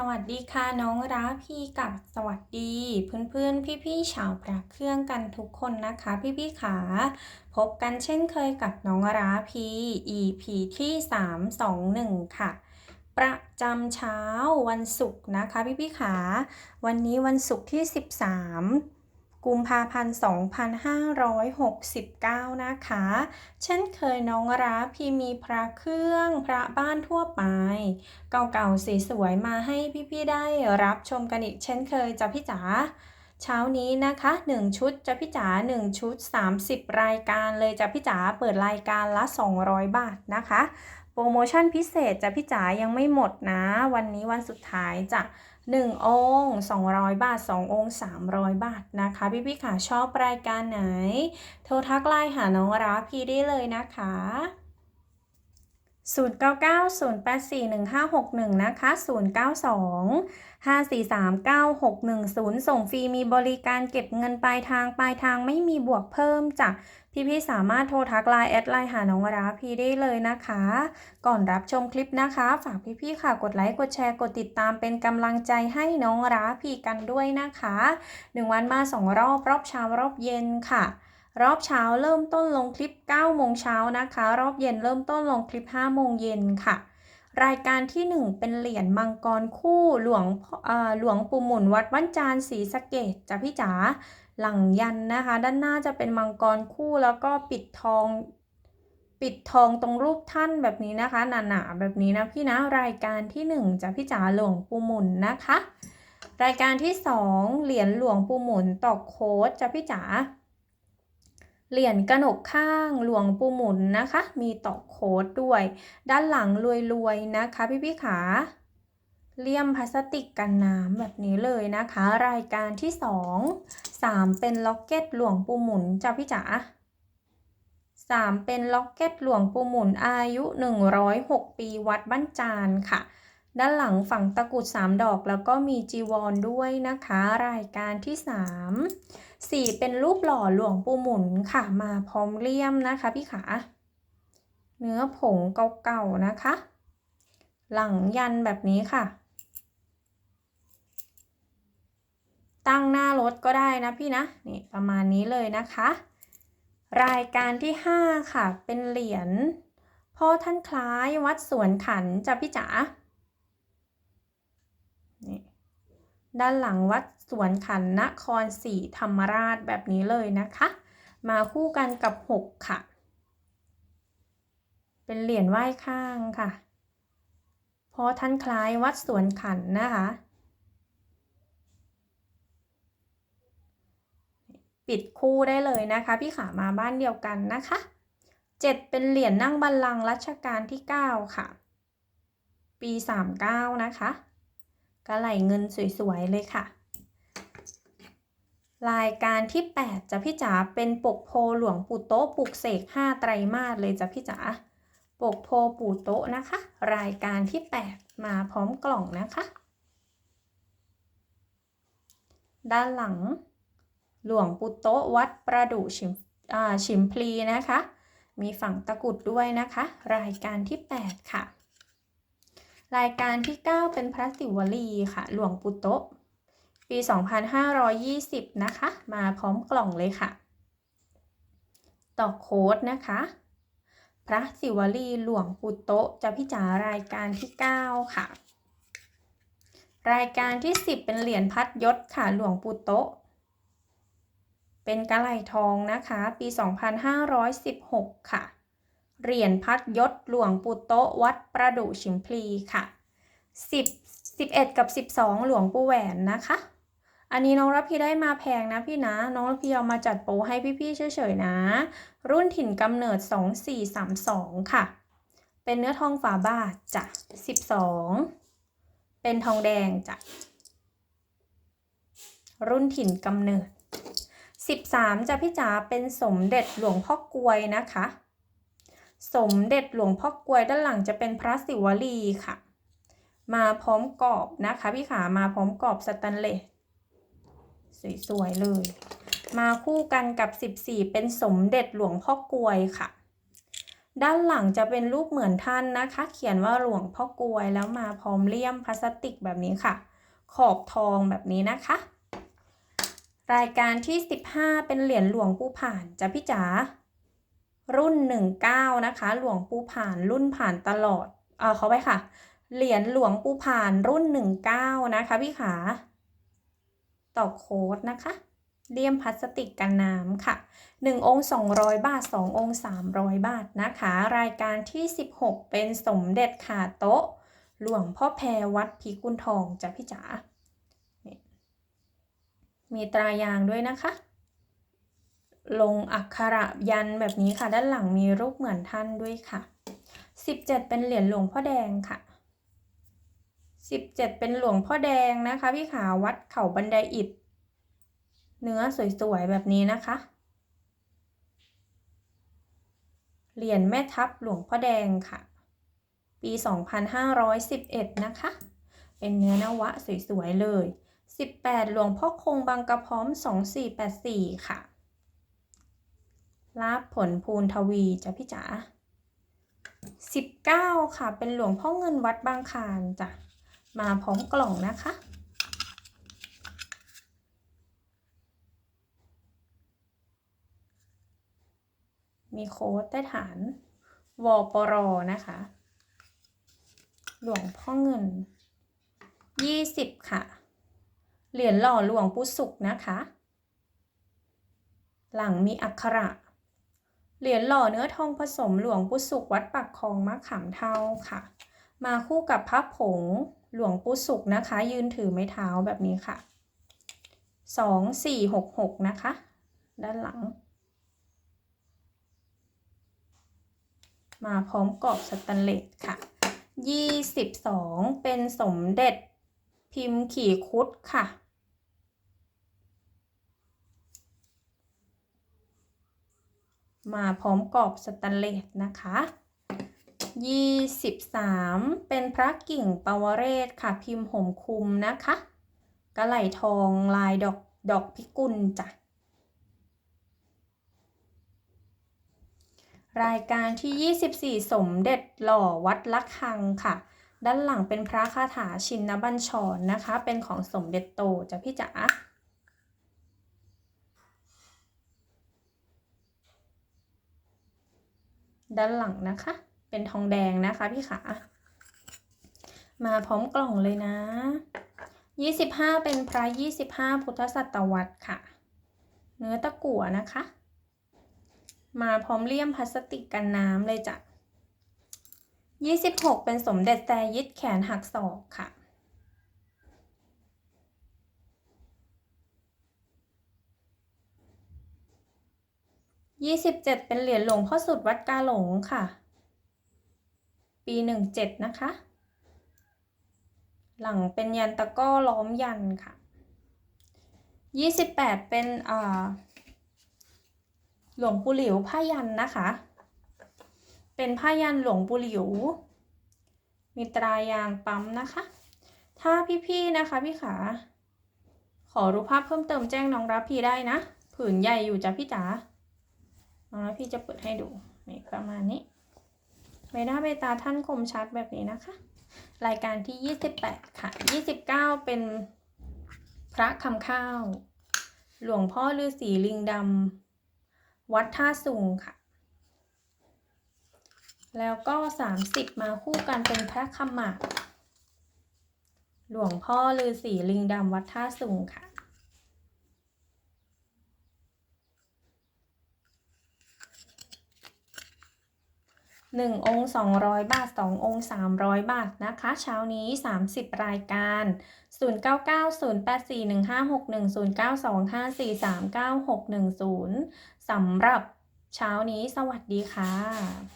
สวัสดีค่ะน้องราพี่กับสวัสดี เพื่อนๆ พี่ๆชาวประเครื่องกันทุกคนนะคะ พี่ๆขาพบกันเช่นเคยกับน้องราพี EP ที่ 321 ค่ะ ประจำเช้าวันศุกร์นะคะ พี่ๆขาวันนี้วันศุกร์ที่ 13 กุมภาพันธ์ 2569 นะคะ เช่นเคยน้องราพีมีพระเครื่องพระบ้านทั่วไป เก่าๆสวยๆมาให้พี่ๆได้รับชมกันอีก เช่นเคยจ้ะพี่จ๋าเช้านี้นะคะ 1 ชุดจะพี่จ๋า1 ชุด 30 รายการเลยจะพี่จ๋าเปิดรายการละ 200 บาทนะคะ โปรโมชั่นพิเศษจะพี่จ๋ายังไม่หมดนะ วันนี้วันสุดท้ายจ้ะ 1 องค์ 200 บาท 2 องค์ 300 บาทนะคะ พี่ๆค่ะชอบรายการไหน โทรทักไลน์หาน้องราพีได้เลยนะคะ 0990841561 นะคะ 092-5439610 ส่งฟรีมีบริการเก็บเงินปลายทางปลายทางไม่มีบวกเพิ่มจ้ะพี่ๆสามารถโทรทักไลน์แอดไลน์หาน้องราพีได้เลยนะคะ ก่อนรับชมคลิปนะคะ ฝากพี่ๆค่ะกดไลค์กดแชร์กดติดตามเป็นกำลังใจให้น้องราพีกันด้วยนะคะ 1 วันมา 2 รอบรอบเช้ารอบเย็นค่ะ รอบเช้าเริ่มต้นลงคลิป 9 โมงเช้านะคะ รอบเย็นเริ่มต้นลงคลิป 5 โมงเย็นค่ะ รายการที่ 1 เป็นเหรียญมังกรคู่หลวงหลวงปู่หมุนวัดวันจานศรีสะเกดจ้ะพี่จ๋าหลังยันนะคะ ด้านหน้าจะเป็นมังกรคู่แล้วก็ปิดทองปิดทองตรงรูปท่านแบบนี้นะคะหนาๆแบบนี้นะพี่นะรายการที่ 1จะพี่จ๋าหลวงปู่หมุนนะคะ รายการที่ 2 เหรียญหลวงปู่หมุนตอกโค้ดจะพี่จ๋า เหรียญกระหนกข้างหลวงปู่หมุนนะคะ มีตอกโค้ดด้วย ด้านหลังรวยๆนะคะพี่พี่ขาเลี่ยมพลาสติกกันน้ำแบบนี้เลยนะคะ รายการที่2 3เป็นล็อกเก็ตหลวงปู่หมุนจ้ะพี่จ๋า3เป็นล็อกเก็ตหลวงปู่หมุนอายุ 106 ปีวัดบ้านจานค่ะ ด้านหลังฝั่งตะกุด 3 ดอกแล้วก็มีจีวรด้วยนะคะ รายการที่ 3 4 เป็นรูปหล่อหลวงปู่หมุนค่ะ มาพร้อมเลี่ยมนะคะพี่ขา เนื้อผงเก่าๆนะคะ หลังยันแบบนี้ค่ะ ตั้งหน้ารถก็ได้นะพี่นะ นี่ประมาณนี้เลยนะคะ รายการที่ 5 ค่ะ เป็นเหรียญพ่อท่านคล้ายวัดสวนขันจ้ะพี่จ๋านี่ ด้านหลังวัดสวนขันนครศรีธรรมราชแบบนี้เลยนะคะ มาคู่กันกับ 6 ค่ะ เป็นเหรียญไหว้ข้างค่ะพอท่านคล้ายวัดสวนขันนะคะ ปิดคู่ได้เลยนะคะ พี่ขามาบ้านเดียวกันนะคะ 7 เป็นเหรียญนั่งบัลลังก์รัชกาลที่ 9 ค่ะ ปี 39 นะคะ กระไหลเงินสวยๆเลยค่ะ รายการที่ 8จะพี่จ๋าเป็นปกโพหลวงปู่โต๊ะปลุกเสก5ไตรมาสเลยจ้ะพี่จ๋าปกโพปู่โต๊ะนะคะ รายการที่ 8 มาพร้อมกล่องนะคะ ด้านหลังหลวงปู่โต๊ะวัดประดู่ชิมชิมพลีนะคะ มีฝั่งตะกุดด้วยนะคะ รายการที่ 8 ค่ะ รายการที่ 9 เป็นพระศิวลีค่ะ หลวงปู่โตะปี 2520 นะคะ มาพร้อมกล่องเลยค่ะ ต่อโค้ดนะคะ พระศิวลีหลวงปู่โตะจะพิจารายการที่ 9 ค่ะ รายการที่ 10 เป็นเหรียญพัดยศค่ะ หลวงปู่โตะเป็นกระไหลทองนะคะ ปี 2516 ค่ะ เหรียญพัดยศหลวงปู่โตะวัดประดู่ชิมพลีค่ะ 10 11 กับ 12 หลวงปู่แหวนนะคะ อันนี้น้องรับพี่ได้มาแพงนะพี่นะ น้องรับพี่เอามาจัดโปรให้พี่ๆเฉยๆนะ รุ่นถิ่นกำเนิด 2432 ค่ะ เป็นเนื้อทองฝาบาทจ้ะ 12 เป็นทองแดงจ้ะ รุ่นถิ่นกำเนิด 13จะพี่จ๋าเป็นสมเด็จหลวงพ่อกวยนะคะ สมเด็จหลวงพ่อกวยด้านหลังจะเป็นพระศิวลีค่ะ มาพร้อมกรอบนะคะพี่ขามาพร้อมกรอบสแตนเลสสวยๆเลย มาคู่กันกับ 14 เป็นสมเด็จหลวงพ่อกวยค่ะ ด้านหลังจะเป็นรูปเหมือนท่านนะคะ เขียนว่าหลวงพ่อกลวยแล้วมาพร้อมเลี่ยมพลาสติกแบบนี้ค่ะ ขอบทองแบบนี้นะคะ รายการที่ 15 เป็นเหรียญหลวงปู่ผ่านจ้ะพี่จ๋า รุ่น 19 นะคะ หลวงปู่ผ่านรุ่นผ่านตลอด เออเขาไปค่ะ เหรียญหลวงปู่ผ่านรุ่น 19 นะคะพี่ขา ต่อโค้ดนะคะเลี่ยมพลาสติกกันน้ำค่ะ 1 องค์ 200 บาท 2 องค์ 300 บาทนะคะ รายการที่ 16 เป็นสมเด็จขาโต๊ะ หลวงพ่อแพรวัดพิกุลทองจ้ะพี่จ๋า มีตรายางด้วยนะคะ ลงอักขระยันแบบนี้ค่ะ ด้านหลังมีรูปเหมือนท่านด้วยค่ะ 17 เป็นเหรียญหลวงพ่อแดงค่ะ 17 เป็นหลวงพ่อแดงนะคะ พี่ขาวัดเขาบันไดอิฐเนื้อสวยๆแบบนี้นะคะ เหรียญแม่ทัพหลวงพ่อแดงค่ะ ปี 2511 นะคะ เป็นเนื้อนวะสวยๆเลย 18 หลวงพ่อคงบางกระพร้อม 2484 ค่ะ ลาบผลภูนทวีจ้ะพี่จ๋า19ค่ะ เป็นหลวงพ่อเงินวัดบางคานจ้ะ มาพร้อมกล่องนะคะ มีโค้ดใต้ฐานวปรนะคะ หลวงพ่อเงิน20ค่ะ เหรียญหล่อหลวงปู่สุกนะคะ หลังมีอักขระ เหรียญหล่อเนื้อทองผสมหลวงปู่สุกวัดปักคลองมะขามเทาค่ะ มาคู่กับพระผงหลวงปู่สุกนะคะ ยืนถือไม้เท้าแบบนี้ค่ะ2 4 6 6นะคะ ด้านหลัง มาพร้อมกรอบสแตนเลสค่ะ22เป็นสมเด็จพิมพ์ขี่คุดค่ะ มาพร้อมกรอบสแตนเลสนะคะ 23 เป็นพระกิ่งปวเรศค่ะพิมพ์ห่มคุมนะคะกระไหลทองลายดอกดอกพิกุลจ้ะรายการที่ 24 สมเด็จหล่อวัดละคังค่ะ ด้านหลังเป็นพระคาถาชินบัญชรนะคะ เป็นของสมเด็จโตจ้ะพี่จ๋า ด้านหลังนะคะ เป็นทองแดงนะคะพี่ขา มาพร้อมกล่องเลยนะ 25 เป็นพระ 25 พุทธศตวรรษค่ะ เนื้อตะกั่วนะคะ มาพร้อมเลี่ยมพลาสติกกันน้ำเลยจ้ะ26 เป็นสมเด็จแต่ยึดแขนหักศอกค่ะ 27เป็นเหรียญหลวงพ่อสุดวัดกาหลงค่ะ ปี17นะคะ หลังเป็นยันตะก้อล้อมยันค่ะ28เป็นอ่าหลวงปู่หลิวผ้ายันนะคะ เป็นผ้ายันหลวงปู่หลิว มีตรายางปั๊มนะคะ ถ้าพี่ๆนะคะพี่ขา ขอรูปภาพเพิ่มเติมแจ้งน้องรับพี่ได้นะ ผืนใหญ่อยู่จ้ะพี่จ๋า น้องรับพี่จะเปิดให้ดูนี่ประมาณนี้ใบหน้าใบตาท่านคมชัดแบบนี้นะคะ รายการที่ 28 ค่ะ 29 เป็นพระคำข้าว หลวงพ่อฤาษีลิงดำวัดท่าสุงค่ะ แล้วก็ 30 มาคู่กันเป็นพระคำหมาก หลวงพ่อฤาษีลิงดำวัดท่าสุงค่ะ หนึ่งองค์สองร้อยบาทสององค์สามร้อยบาทนะคะ เช้านี้สามสิบรายการศูนย์เก้าเก้าศูนย์แปดสี่หนึ่งห้าหกหนึ่งศูนย์เก้าสองห้าสี่สามเก้าหกหนึ่งศูนย์สำหรับเช้านี้สวัสดีค่ะ